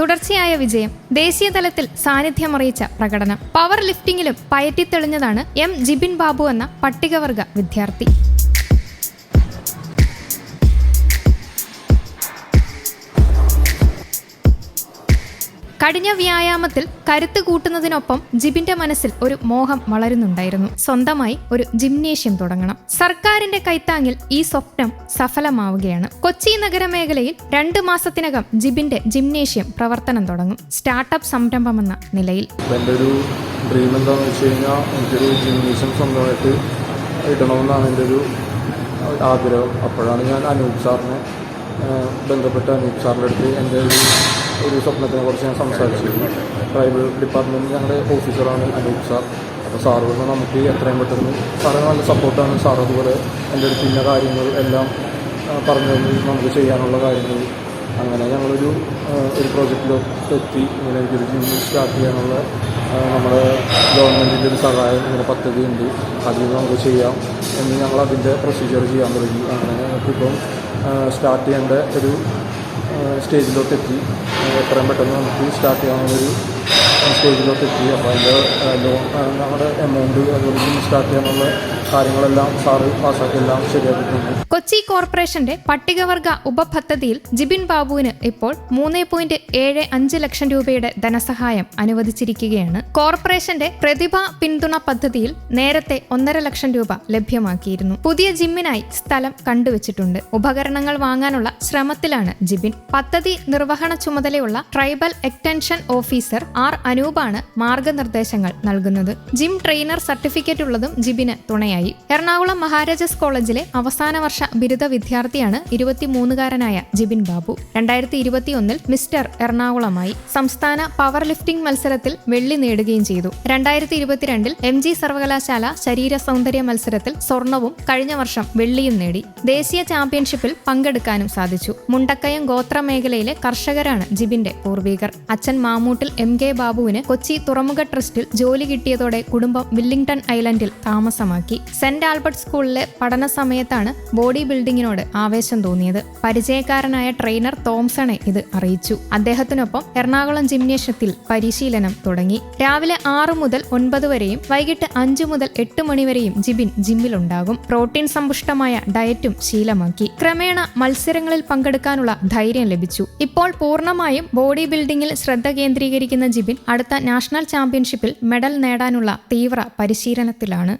മഹത്തായ വിജയം ദേശീയ തലത്തിൽ സാന്നിധ്യമറിയിച്ച പ്രകടനം. പവർ ലിഫ്റ്റിംഗിലും പയറ്റിത്തെളിഞ്ഞതാണ് എം ജിബിൻ ബാബു എന്ന പട്ടികവർഗ വിദ്യാർത്ഥി. കഠിന വ്യായാമത്തിൽ കരുത്ത് കൂട്ടുന്നതിനൊപ്പം ജിബിന്റെ മനസ്സിൽ ഒരു മോഹം വളരുന്നുണ്ടായിരുന്നു. സ്വന്തമായി ഒരു ജിംനേഷ്യം തുടങ്ങണം. സർക്കാരിന്റെ കൈത്താങ്ങിൽ ഈ സ്വപ്നം സഫലമാവുകയാണ്. കൊച്ചി നഗരമേഖലയിൽ രണ്ട് മാസത്തിനകം ജിബിന്റെ ജിംനേഷ്യം പ്രവർത്തനം തുടങ്ങും. സ്റ്റാർട്ടപ്പ് സംരംഭമെന്ന നിലയിൽ. ഇടണമെന്നാണ് ഒരു ആഗ്രഹം. അപ്പോഴാണ് ഞാൻ അനൂപ് സാറിനെ ബന്ധപ്പെട്ട അനൂപ് സാറിന്റെ അടുത്ത് എന്റെ ഒരു ഒരു സ്വപ്നത്തിനെ കുറിച്ച് ഞാൻ സംസാരിച്ചു. ട്രൈബൽ ഡിപ്പാർട്ട്മെന്റ് ഞങ്ങളുടെ ഓഫീസറാണ് അനൂപ് സാർ അപ്പോൾ സാറ് വന്ന് നമുക്ക് എത്രയും പെട്ടെന്ന് സാറ് നല്ല സപ്പോർട്ടാണ് സാർ അതുപോലെ എന്റെ അടുത്ത് ഇന്ന കാര്യങ്ങൾ എല്ലാം പറഞ്ഞു തന്നു. നമുക്ക് ചെയ്യാനുള്ള കാര്യങ്ങൾ. അങ്ങനെ ഞങ്ങളൊരു ഒരു പ്രോജക്റ്റിലൊക്കെ എത്തി. ഇങ്ങനെ എനിക്കൊരു ജിം സ്റ്റാർട്ട് ചെയ്യാനുള്ള നമ്മുടെ ഗവൺമെന്റിന്റെ ഒരു സഹായം ഇങ്ങനെ പദ്ധതി ഉണ്ട് അതിൽ നമുക്ക് ചെയ്യാം എന്ന് ഞങ്ങൾ അതിന്റെ പ്രൊസീജിയർ ചെയ്യാൻ തുടങ്ങി. അങ്ങനെ ഞങ്ങൾക്കിപ്പം സ്റ്റാർട്ട് ചെയ്യേണ്ട ഒരു ആ, സ്റ്റേജിലോട്ട് എത്തി. ആ, എത്രയും പെട്ടെന്ന് നമുക്ക് സ്റ്റാർട്ട് ചെയ്യാവുന്നൊരു സ്റ്റേജിലോട്ട് എത്തി അപ്പോൾ അതിന്റെ ലോൺ നമ്മുടെ എമൗണ്ട് അതുപോലെ സ്റ്റാർട്ട് ചെയ്യാനുള്ള കാര്യങ്ങളെല്ലാം സാറ് പാസ്സാക്കി എല്ലാം ശരിയാക്കിയിട്ടുണ്ട്. കൊച്ചി കോർപ്പറേഷന്റെ പട്ടികവർഗ ഉപപദ്ധതിയിൽ ജിബിൻ ബാബുവിന് ഇപ്പോൾ മൂന്ന് പോയിന്റ് ഏഴ് അഞ്ച് ലക്ഷം രൂപയുടെ ധനസഹായം അനുവദിച്ചിരിക്കുകയാണ്. കോർപ്പറേഷന്റെ പ്രതിഭ പിന്തുണ പദ്ധതിയിൽ നേരത്തെ ഒന്നര ലക്ഷം രൂപ ലഭ്യമാക്കിയിരുന്നു. പുതിയ ജിമ്മിനായി സ്ഥലം കണ്ടുവച്ചിട്ടുണ്ട്. ഉപകരണങ്ങൾ വാങ്ങാനുള്ള ശ്രമത്തിലാണ് ജിബിൻ. പദ്ധതി നിർവഹണ ചുമതലയുള്ള ട്രൈബൽ എക്സ്റ്റൻഷൻ ഓഫീസർ ആർ അനൂപാണ് മാർഗനിർദ്ദേശങ്ങൾ നൽകുന്നത്. ജിം ട്രെയിനർ സർട്ടിഫിക്കറ്റ് ഉള്ളതും ജിബിന് തുണയായി. എറണാകുളം മഹാരാജാസ് കോളേജിലെ അവസാന വർഷ ബിരുദ വിദ്യാർത്ഥിയാണ് ഇരുപത്തിമൂന്നുകാരനായ ജിബിൻ ബാബു. രണ്ടായിരത്തി ഇരുപത്തിയൊന്നിൽ മിസ്റ്റർ എറണാകുളമായി. സംസ്ഥാന പവർ ലിഫ്റ്റിംഗ് മത്സരത്തിൽ വെള്ളി നേടുകയും ചെയ്തു. രണ്ടായിരത്തി ഇരുപത്തിരണ്ടിൽ എം ജി സർവകലാശാല ശരീര സൗന്ദര്യ മത്സരത്തിൽ സ്വർണവും കഴിഞ്ഞ വർഷം വെള്ളിയും നേടി. ദേശീയ ചാമ്പ്യൻഷിപ്പിൽ പങ്കെടുക്കാനും സാധിച്ചു. മുണ്ടക്കയം ഗോത്ര മേഖലയിലെ കർഷകരാണ് ജിബിന്റെ പൂർവികർ. അച്ഛൻ മാമൂട്ടിൽ എം കെ ബാബുവിന് കൊച്ചി തുറമുഖ ട്രസ്റ്റിൽ ജോലി കിട്ടിയതോടെ കുടുംബം വില്ലിംഗ്ടൺ ഐലൻഡിൽ താമസമാക്കി. സെന്റ് ആൽബർട്ട് സ്കൂളിലെ പഠന സമയത്താണ് ബോഡി ബിൽഡിങ്ങിനോട് ആവേശം തോന്നിയത്. പരിചയക്കാരനായ ട്രെയിനർ തോംസണെ ഇത് അറിയിച്ചു. അദ്ദേഹത്തിനൊപ്പം എറണാകുളം ജിംനേഷ്യത്തിൽ പരിശീലനം തുടങ്ങി. രാവിലെ ആറ് മുതൽ ഒൻപത് വരെയും വൈകിട്ട് അഞ്ചു മുതൽ എട്ട് മണിവരെയും ജിബിൻ ജിമ്മിലുണ്ടാകും. പ്രോട്ടീൻ സമ്പുഷ്ടമായ ഡയറ്റും ശീലമാക്കി. ക്രമേണ മത്സരങ്ങളിൽ പങ്കെടുക്കാനുള്ള ധൈര്യം ലഭിച്ചു. ഇപ്പോൾ പൂർണമായും ബോഡി ബിൽഡിംഗിൽ ശ്രദ്ധ കേന്ദ്രീകരിക്കുന്ന ജിബിൻ അടുത്ത നാഷണൽ ചാമ്പ്യൻഷിപ്പിൽ മെഡൽ നേടാനുള്ള തീവ്ര പരിശീലനത്തിലാണ്.